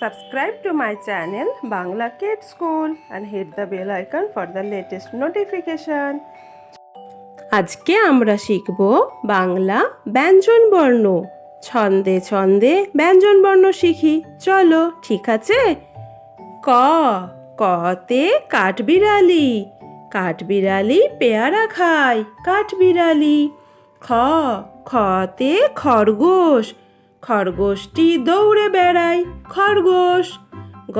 Subscribe to my channel Bangla cat school and hit the bell icon for the latest notification আজকে আমরা শিখব বাংলা ব্যঞ্জন বর্ণ। ছন্দে ছন্দে ব্যঞ্জন বর্ণ শিখি। চলো, ঠিক আছে? ক কতে কাঠ বিড়ালি পেয়ারা খায় কাঠ বিড়ালি খ খতে খরগোশ। খরগোশটি দৌড়ে বেড়ায়। খরগোশ, গ,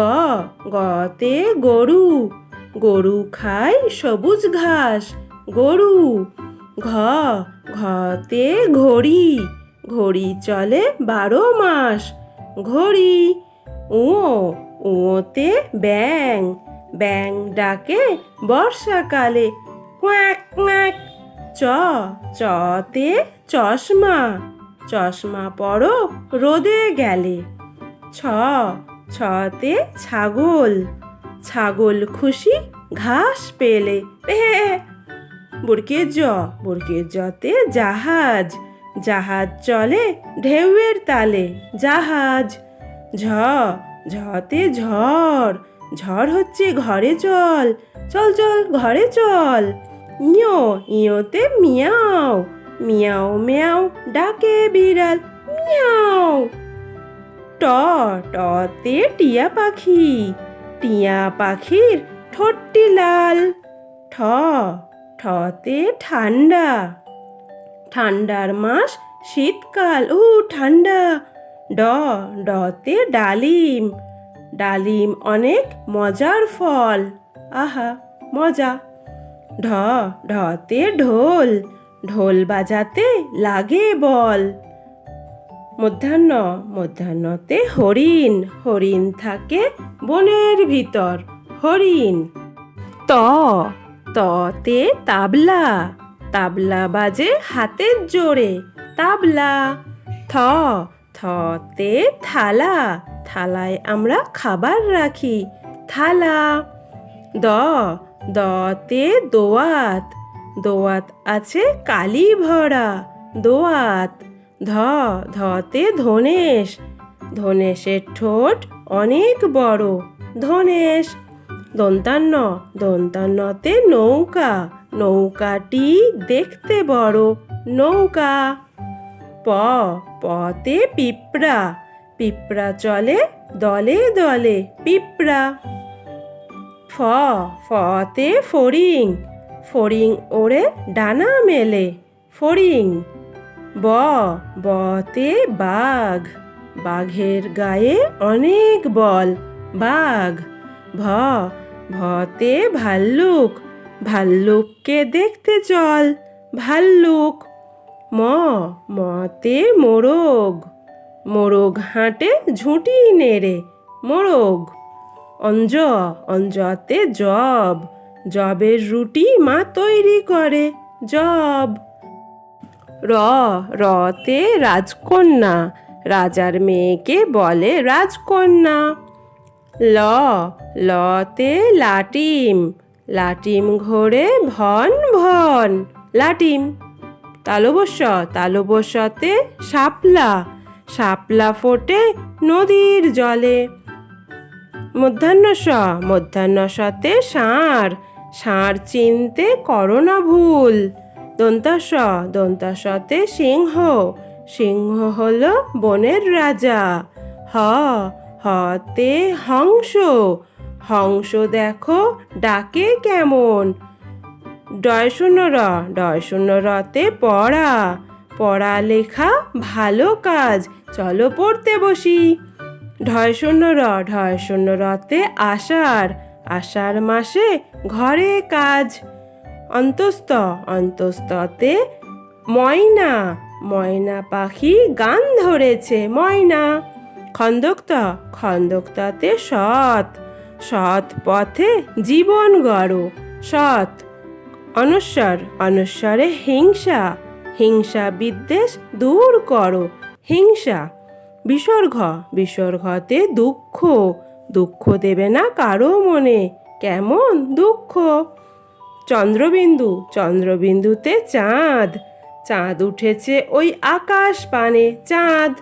গতে গরু। গরু খায় সবুজ ঘাস। গরু, ঘ, ঘতে ঘড়ি। ঘড়ি চলে বারো মাস। ঘড়ি উঁ উঁতে ব্যাং ব্যাং ডাকে বর্ষাকালে। কোয়াক কোয়াক। চ, চতে চশমা। চশমা পরো, রোদে গেলে। ছ, ছতে ছাগল। ছাগল খুশি ঘাস পেলে। বুড়কে জ বুড়কে জতে জাহাজ। জাহাজ চলে ঢেউয়ের তালে, জাহাজ। ঝ, ঝতে ঝড়। ঝড় হচ্ছে ঘরে চল চল চল, ঘরে চল। ইয়ো, ইয়োতে মিয়াও। মিয়াও মিয়াও ডাকে বিড়াল, মিয়াও। ট টতে টিয়া পাখি, টিয়া পাখির ঠোঁটটি লাল। ঠ ঠতে ঠান্ডা। ঠান্ডার মাস শীতকাল ও ঠান্ডা। ড ডতে ডালিম। ডালিম অনেক মজার ফল। আহা, মজা। ঢ ঢতে ঢোল। ঢোল বাজাতে লাগে বল। মধ্যাহ্ন, মধ্যাহ্নতে হরিণ হরিণ থাকে বনের ভিতর, হরিণ। ত, ততে তাবলা তাবলা বাজে হাতের জোরে, তাবলা। থ, থতে থালা, থালায় আমরা খাবার রাখি, থালা। দ, দতে দোয়াত দোয়াত আছে কালি ভরা, দোয়াত। ধ, ধতে ধনেশ। ধনেশের ঠোঁট অনেক বড়, ধনেশ। দন্তান্ন, দন্তান্নতে নৌকা, নৌকাটি দেখতে বড়, নৌকা। প, পতে পিঁপড়া পিঁপড়া চলে দলে দলে পিঁপড়া। ফ, ফতে ফড়িং ফড়িং ওড়ে ডানা মেলে, ফড়িং। ব, বতে বাঘ, বাঘের গায়ে অনেক বল, বাঘ। ভ, ভতে ভাল্লুক, ভাল্লুককে দেখতে চল, ভাল্লুক। ম, মতে মোরগ মোরগ হাঁটে ঝুঁটি নেড়ে, মোরগ। অঞ্জ, অঞ্জতে জব জবের রুটি মা তৈরি করে, জব। র, রতে রাজকন্যা, রাজার মেয়েকে বলে রাজকন্যা। ল, লতে লাটিম লাটিম ঘোরে ভন ভন। লাটিম, তালবস্য, তালবস্যতে শাপলা শাপলা ফোটে নদীর জলে। মধ্যাহ্ন স মধ্যাহ্ন সতে ষাঁড় ষাঁড় চিনতে করো না ভুল। দন্তাস দন্তাসতে সিংহ। সিংহ হল বনের রাজা। হ, হতে হংস। হংস দেখো ডাকে কেমন। ডয় শূন্য র ডয় শূন্য রতে পড়া। পড়া লেখা ভালো কাজ, চলো পড়তে বসি। ঢয় শূন্য র ঢয় শূন্য রতে আষাঢ়। আষাঢ় মাসে ঘরে কাজ। অন্তস্থ অন্তস্ততে ময়না ময়না পাখি গান ধরেছে ময়না। খন্দক্ত, খন্দক্তাতে সৎ সৎ পথে জীবন গড়ো, সৎ। অনস্বর অনস্বরে হিংসা হিংসা বিদ্বেষ দূর করো, হিংসা। বিসর্গ বিসর্গতে দুঃখ দুঃখ দেবে না কারও মনে? কেমন দুঃখ? চন্দ্রবিন্দু, চন্দ্রবিন্দুতে চাঁদ। চাঁদ উঠেছে ওই আকাশ পানে, চাঁদ।